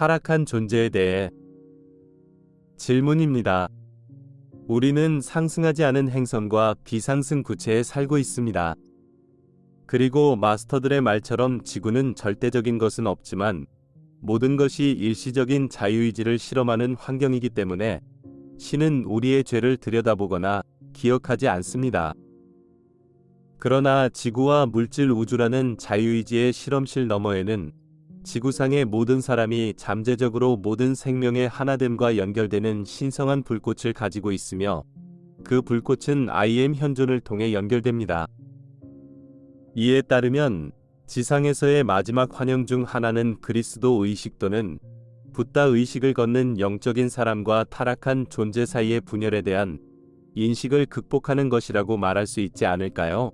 타락한 존재에 대해 질문입니다. 우리는 상승하지 않은 행성과 비상승 구체에 살고 있습니다. 그리고 마스터들의 말처럼 지구는 절대적인 것은 없지만 모든 것이 일시적인 자유의지를 실험하는 환경이기 때문에 신은 우리의 죄를 들여다보거나 기억하지 않습니다. 그러나 지구와 물질 우주라는 자유의지의 실험실 너머에는 지구상의 모든 사람이 잠재적으로 모든 생명의 하나됨과 연결되는 신성한 불꽃을 가지고 있으며 그 불꽃은 IM 현존을 통해 연결됩니다. 이에 따르면 지상에서의 마지막 환영 중 하나는 그리스도 의식 또는 붓다 의식을 걷는 영적인 사람과 타락한 존재 사이의 분열에 대한 인식을 극복하는 것이라고 말할 수 있지 않을까요?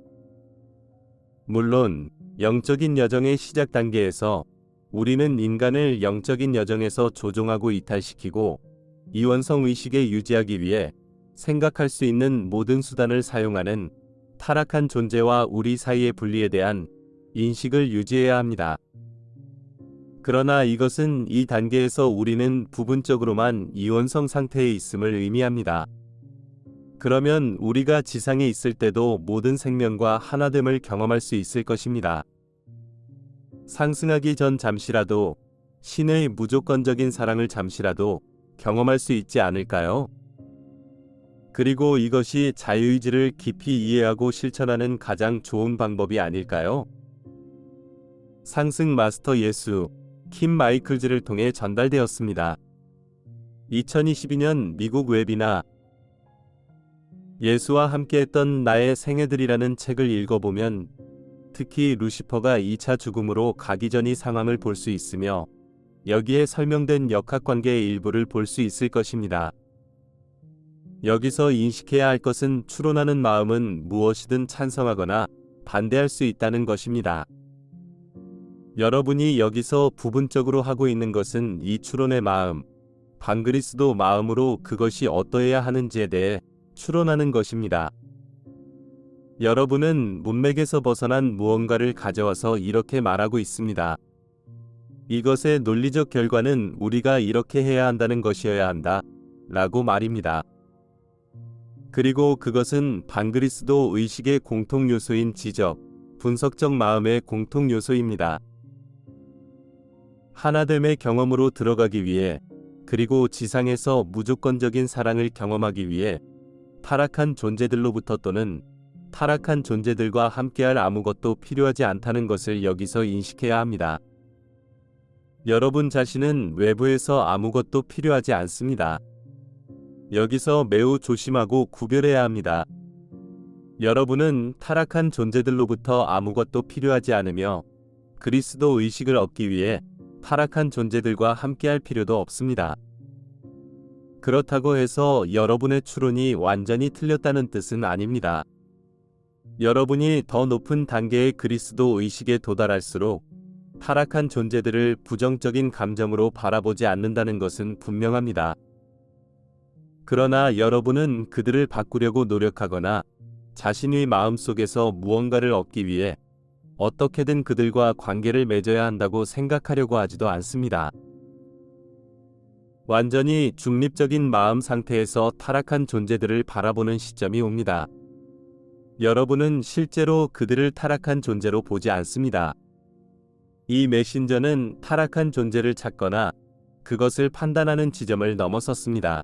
물론 영적인 여정의 시작 단계에서 우리는 인간을 영적인 여정에서 조종하고 이탈시키고 이원성 의식에 유지하기 위해 생각할 수 있는 모든 수단을 사용하는 타락한 존재와 우리 사이의 분리에 대한 인식을 유지해야 합니다. 그러나 이것은 이 단계에서 우리는 부분적으로만 이원성 상태에 있음을 의미합니다. 그러면 우리가 지상에 있을 때도 모든 생명과 하나됨을 경험할 수 있을 것입니다. 상승하기 전 잠시라도 신의 무조건적인 사랑을 잠시라도 경험할 수 있지 않을까요? 그리고 이것이 자유의지를 깊이 이해하고 실천하는 가장 좋은 방법이 아닐까요? 상승 마스터 예수 킴 마이클즈를 통해 전달되었습니다. 2022년 미국 웹이나 예수와 함께했던 나의 생애들이라는 책을 읽어보면 특히 루시퍼가 2차 죽음으로 가기 전이 상황을 볼 수 있으며 여기에 설명된 역학관계의 일부를 볼 수 있을 것입니다. 여기서 인식해야 할 것은 추론하는 마음은 무엇이든 찬성하거나 반대할 수 있다는 것입니다. 여러분이 여기서 부분적으로 하고 있는 것은 이 추론의 마음, 반그리스도 마음으로 그것이 어떠해야 하는지에 대해 추론하는 것입니다. 여러분은 문맥에서 벗어난 무언가를 가져와서 이렇게 말하고 있습니다. 이것의 논리적 결과는 우리가 이렇게 해야 한다는 것이어야 한다. 라고 말입니다. 그리고 그것은 반그리스도 의식의 공통 요소인 지적, 분석적 마음의 공통 요소입니다. 하나됨의 경험으로 들어가기 위해 그리고 지상에서 무조건적인 사랑을 경험하기 위해 타락한 존재들로부터 또는 타락한 존재들과 함께할 아무것도 필요하지 않다는 것을 여기서 인식해야 합니다. 여러분 자신은 외부에서 아무것도 필요하지 않습니다. 여기서 매우 조심하고 구별해야 합니다. 여러분은 타락한 존재들로부터 아무것도 필요하지 않으며 그리스도 의식을 얻기 위해 타락한 존재들과 함께할 필요도 없습니다. 그렇다고 해서 여러분의 추론이 완전히 틀렸다는 뜻은 아닙니다. 여러분이 더 높은 단계의 그리스도 의식에 도달할수록 타락한 존재들을 부정적인 감정으로 바라보지 않는다는 것은 분명합니다. 그러나 여러분은 그들을 바꾸려고 노력하거나 자신의 마음속에서 무언가를 얻기 위해 어떻게든 그들과 관계를 맺어야 한다고 생각하려고 하지도 않습니다. 완전히 중립적인 마음 상태에서 타락한 존재들을 바라보는 시점이 옵니다. 여러분은 실제로 그들을 타락한 존재로 보지 않습니다. 이 메신저는 타락한 존재를 찾거나 그것을 판단하는 지점을 넘어섰습니다.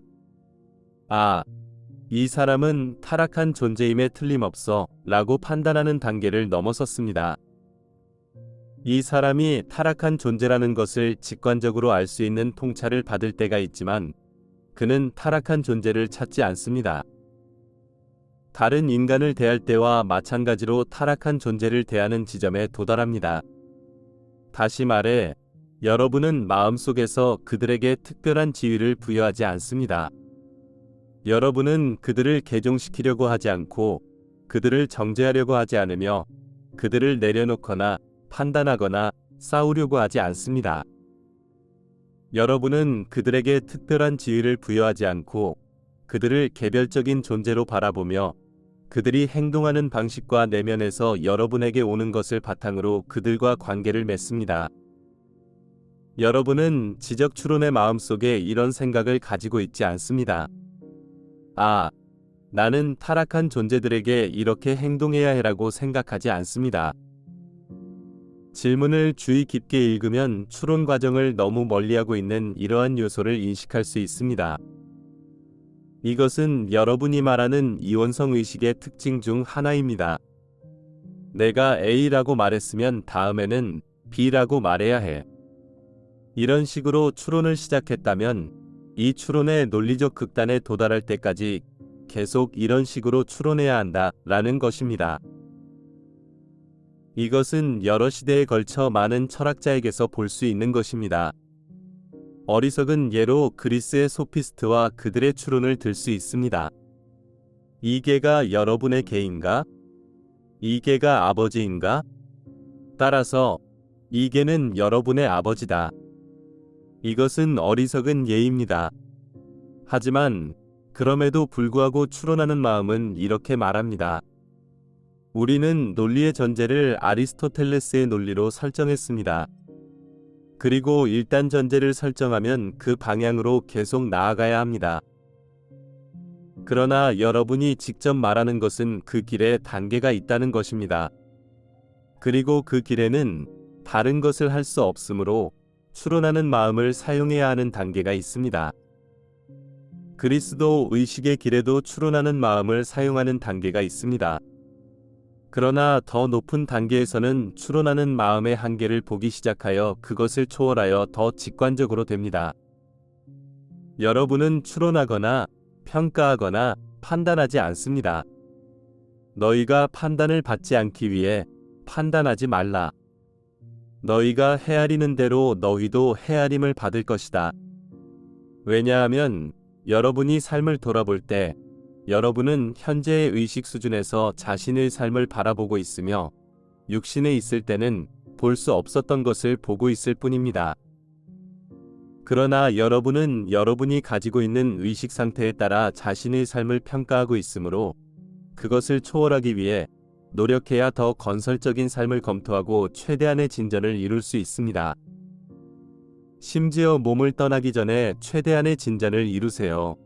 아, 이 사람은 타락한 존재임에 틀림없어 라고 판단하는 단계를 넘어섰습니다. 이 사람이 타락한 존재라는 것을 직관적으로 알 수 있는 통찰을 받을 때가 있지만 그는 타락한 존재를 찾지 않습니다. 다른 인간을 대할 때와 마찬가지로 타락한 존재를 대하는 지점에 도달합니다. 다시 말해, 여러분은 마음속에서 그들에게 특별한 지위를 부여하지 않습니다. 여러분은 그들을 개종시키려고 하지 않고 그들을 정죄하려고 하지 않으며 그들을 내려놓거나 판단하거나 싸우려고 하지 않습니다. 여러분은 그들에게 특별한 지위를 부여하지 않고 그들을 개별적인 존재로 바라보며 그들이 행동하는 방식과 내면에서 여러분에게 오는 것을 바탕으로 그들과 관계를 맺습니다. 여러분은 지적 추론의 마음속에 이런 생각을 가지고 있지 않습니다. 아, 나는 타락한 존재들에게 이렇게 행동해야 해라고 생각하지 않습니다. 질문을 주의 깊게 읽으면 추론 과정을 너무 멀리하고 있는 이러한 요소를 인식할 수 있습니다. 이것은 여러분이 말하는 이원성 의식의 특징 중 하나입니다. 내가 A라고 말했으면 다음에는 B라고 말해야 해. 이런 식으로 추론을 시작했다면 이 추론의 논리적 극단에 도달할 때까지 계속 이런 식으로 추론해야 한다 라는 것입니다. 이것은 여러 시대에 걸쳐 많은 철학자에게서 볼 수 있는 것입니다. 어리석은 예로 그리스의 소피스트와 그들의 추론을 들 수 있습니다. 이 개가 여러분의 개인가? 이 개가 아버지인가? 따라서 이 개는 여러분의 아버지다. 이것은 어리석은 예입니다. 하지만 그럼에도 불구하고 추론하는 마음은 이렇게 말합니다. 우리는 논리의 전제를 아리스토텔레스의 논리로 설정했습니다. 그리고 일단 전제를 설정하면 그 방향으로 계속 나아가야 합니다. 그러나 여러분이 직접 말하는 것은 그 길에 단계가 있다는 것입니다. 그리고 그 길에는 다른 것을 할 수 없으므로 추론하는 마음을 사용해야 하는 단계가 있습니다. 그리스도 의식의 길에도 추론하는 마음을 사용하는 단계가 있습니다. 그러나 더 높은 단계에서는 추론하는 마음의 한계를 보기 시작하여 그것을 초월하여 더 직관적으로 됩니다. 여러분은 추론하거나 평가하거나 판단하지 않습니다. 너희가 판단을 받지 않기 위해 판단하지 말라. 너희가 헤아리는 대로 너희도 헤아림을 받을 것이다. 왜냐하면 여러분이 삶을 돌아볼 때 여러분은 현재의 의식 수준에서 자신의 삶을 바라보고 있으며 육신에 있을 때는 볼 수 없었던 것을 보고 있을 뿐입니다. 그러나 여러분은 여러분이 가지고 있는 의식 상태에 따라 자신의 삶을 평가하고 있으므로 그것을 초월하기 위해 노력해야 더 건설적인 삶을 검토하고 최대한의 진전을 이룰 수 있습니다. 심지어 몸을 떠나기 전에 최대한의 진전을 이루세요.